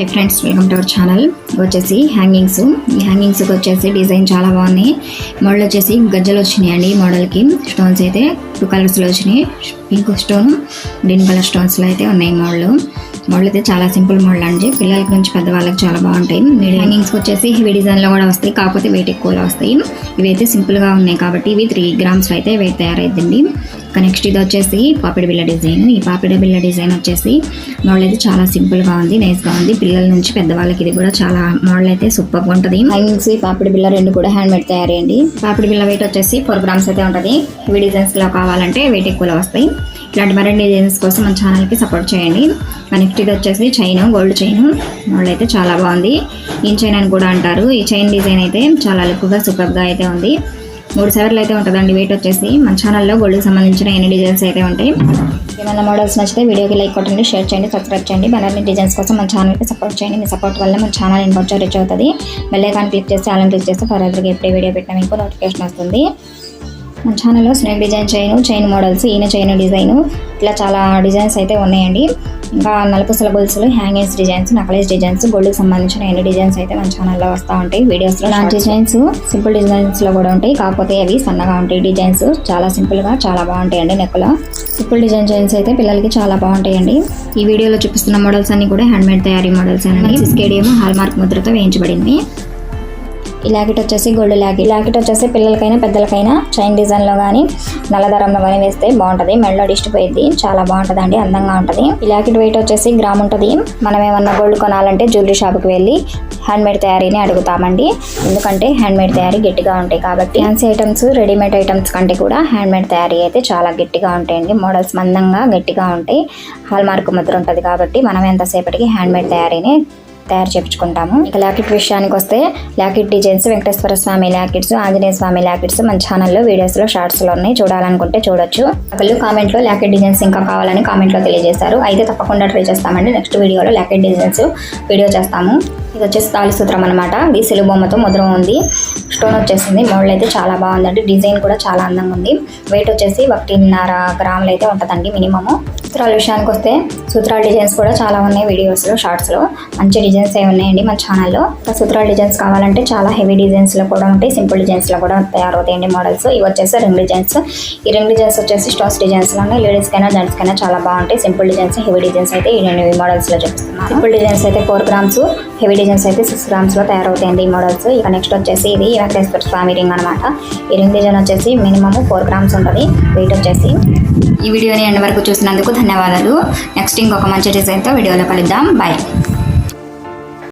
Hi friends welcome to our channel వచ్చేసి hangings ఈ hangings వచ్చేసి డిజైన్ చాలా బాగున్నాయి. మోడల్ వచ్చేసి గజ్జలు వచ్చినాయండి ఈ మోడల్కి స్టోన్స్ అయితే టూ కలర్స్లో వచ్చినాయి. పింక్ స్టోన్ గ్రీన్ కలర్ స్టోన్స్లో అయితే ఉన్నాయి మోడల్ మోడల్ అయితే చాలా సింపుల్ మోడల్ అండి. పిల్లలకి నుంచి పెద్దవాళ్ళకి చాలా బాగుంటాయి. హ్యాంగింగ్స్ వచ్చేసి హెవీ డిజైన్లో కూడా వస్తాయి. కాకపోతే వెయిట్ ఎక్కువలో వస్తాయి. ఇవి అయితే సింపుల్గా ఉన్నాయి కాబట్టి ఇవి త్రీ గ్రామ్స్ అయితే వెయిట్ తయారైందండి ఇంకా నెక్స్ట్ ఇది వచ్చేసి పాపిడి బిల్ల డిజైన్. ఈ పాపిడి బిల్ల డిజైన్ వచ్చేసి మోడల్ అయితే చాలా సింపుల్గా ఉంది నైస్గా ఉంది. పిల్లల నుంచి పెద్దవాళ్ళకి ఇది కూడా చాలా మోడల్ అయితే సూపర్గా ఉంటుంది. హ్యాంగింగ్స్ ఈ పాపిడి బిల్ల రెండు కూడా హ్యాండ్ మేడ్ తయారైంది పాపిడి బిల్ల వెయిట్ వచ్చేసి ఫోర్ గ్రామ్స్ అయితే ఉంటుంది. ఇవి డిజైన్స్లో కావాలంటే వెయిట్ ఎక్కువలో వస్తాయి. ఇలాంటి మరిన్ని డిజైన్స్ కోసం మన ఛానల్కి సపోర్ట్ చేయండి. నెక్స్ట్ ఇది వచ్చేసి చైన్ గోల్డ్ చైన్. మోడల్ అయితే చాలా బాగుంది. ఈ చైన్ అని కూడా అంటారు. ఈ చైన్ డిజైన్ అయితే చాలా లుక్గా సూపర్గా అయితే ఉంది. మూడు సెవర్లు అయితే ఉంటుందండి. వెయిట్ వచ్చేసి మన ఛానల్లో గోల్డ్కి సంబంధించిన ఎన్ని డిజైన్స్ అయితే ఉంటాయి. ఏమైనా మోడల్స్ నచ్చితే వీడియోకి లైక్ కొట్టండి షేర్ చేయండి సబ్స్క్రైబ్ చేయండి. మరిన్ని డిజైన్స్ కోసం మన ఛానల్కి సపోర్ట్ చేయండి. మీ సపోర్ట్ వల్ల మన ఛానల్ ఇంకొంచెం రీచ్ అవుతుంది. బెల్లైకాన్ క్లిక్ చేస్తే అలా క్లిక్ చేస్తే ఫర్ అదర్గా ఎప్పుడే వీడియో పెట్టినా మీకు నోటిఫికేషన్ వస్తుంది. మన ఛానల్లో snake design chain chain models ఈయన చైన్ డిజైన్. ఇట్లా చాలా డిజైన్స్ అయితే ఉన్నాయండి. ఇంకా నలుపుసల గొలుసులు హ్యాంగింగ్స్ డిజైన్స్ నకలేస్ డిజైన్స్ గోల్డ్కి సంబంధించిన ఎన్ని డిజైన్స్ అయితే మన ఛానల్లో వస్తూ ఉంటాయి వీడియోస్లో లాంటి డిజైన్స్ సింపుల్ డిజైన్స్లో కూడా ఉంటాయి. కాకపోతే అవి సన్నగా ఉంటాయి డిజైన్స్. చాలా సింపుల్గా చాలా బాగుంటాయండి నెక్కులో. సింపుల్ డిజైన్ చైన్స్ అయితే పిల్లలకి చాలా బాగుంటాయండి. ఈ వీడియోలో చూపిస్తున్న మోడల్స్ అన్ని కూడా హ్యాండ్ మేడ్ తయారీ మోడల్స్ అండి స్కేడియం హాల్ మార్క్ ముద్రతో వేయించబడింది. ఈ లాకెట్ వచ్చేసి గోల్డ్ లాకెట్. లాకెట్ వచ్చేసి పిల్లలకైనా పెద్దలకైనా చైన్ డిజైన్లో కానీ నల్లదారంలో కానీ వేస్తే బాగుంటుంది. మెడలో డిస్టిపోయింది చాలా బాగుంటుంది అండి అందంగా ఉంటుంది. ఈ లాకెట్ వెయిట్ వచ్చేసి గ్రామ్ ఉంటుంది. మనం ఏమన్నా గోల్డ్ కొనాలంటే జ్యువెలరీ షాప్కి వెళ్ళి హ్యాండ్ మేడ్ తయారీని అడుగుతామండి. ఎందుకంటే హ్యాండ్ మేడ్ తయారీ గట్టిగా ఉంటాయి కాబట్టి ఫ్యాన్సీ ఐటమ్స్ రెడీమేడ్ ఐటమ్స్ కంటే కూడా హ్యాండ్ మేడ్ తయారీ అయితే చాలా గట్టిగా ఉంటాయండి. మోడల్స్ మందంగా గట్టిగా ఉంటాయి. హాల్ మార్క్ ముద్ర ఉంటుంది కాబట్టి మనం ఎంతసేపటికి హ్యాండ్ మేడ్ తయారీని తయారు చేయించుకుంటాము ఇక లాకెట్ విషయానికి వస్తే locket designs Venkateswara Swamy lockets Anjaneya Swamy lockets మన ఛానల్లో వీడియోస్లో షార్ట్స్లో ఉన్నాయి. చూడాలనుకుంటే చూడొచ్చు. ఒకళ్ళు కామెంట్లో లాకెట్ డిజైన్స్ ఇంకా కావాలని కామెంట్లో తెలియజేశారు. అయితే తప్పకుండా ట్రై చేస్తామండి. నెక్స్ట్ వీడియోలో లాకెట్ డిజైన్స్ వీడియో చేస్తాము. ఇది వచ్చేసి తాళి సూత్రం అనమాట ఇది బొమ్మతో ముద్ర ఉంది. స్టోన్ వచ్చేసింది. మోడల్ అయితే చాలా బాగుందండి. డిజైన్ కూడా చాలా అందంగా ఉంది. వెయిట్ వచ్చేసి ఒకటిన్నర గ్రాములు అయితే ఉంటుందండి మినిమము. సూత్రాల విషయానికి వస్తే సూత్రాల డిజైన్స్ కూడా చాలా ఉన్నాయి వీడియోస్లో షార్ట్స్లో మంచి డిజైన్స్ అవి ఉన్నాయండి మన ఛానల్లో. సూత్రాల డిజైన్స్ కావాలంటే చాలా హెవీ డిజైన్స్లో కూడా ఉంటాయి. సింపుల్ డిజైన్స్లో కూడా తయారవుతాయండి మోడల్స్ ఇవి వచ్చేసి రింగ్ డిజైన్స్ ఈ రింగ్ డిజైన్స్ వచ్చేసి స్టోన్స్ డిజైన్స్లో ఉన్నాయి లేడీస్కైనా జెంట్స్కైనా చాలా బాగుంటాయి. సింపుల్ డిజైన్స్ హెవీ డిజైన్స్ అయితే ఈ రెండు మోడల్స్లో చూపిస్తున్నాను. సింపుల్ డిజైన్స్ అయితే ఫోర్ గ్రామ్స్ హెవీ డిజైన్స్ అయితే సిక్స్ గ్రామ్స్లో తయారవుతాయండి ఈ మోడల్స్ ఇక నెక్స్ట్ వచ్చేసి ఇది వెంకటేశ్వర స్వామి రింగ్ అనమాట ఈ రింగ్ డిజైన్ వచ్చేసి మినిమమ్ ఫోర్ గ్రామ్స్ ఉంటుంది. వెయిట్ వచ్చేసి ఈ వీడియోని ఎండ్ వరకు చూసినందుకు ధన్యవాదాలు. నెక్స్ట్ ఇంకొక మంచి డిజైన్తో వీడియోలో కలుద్దాం. బాయ్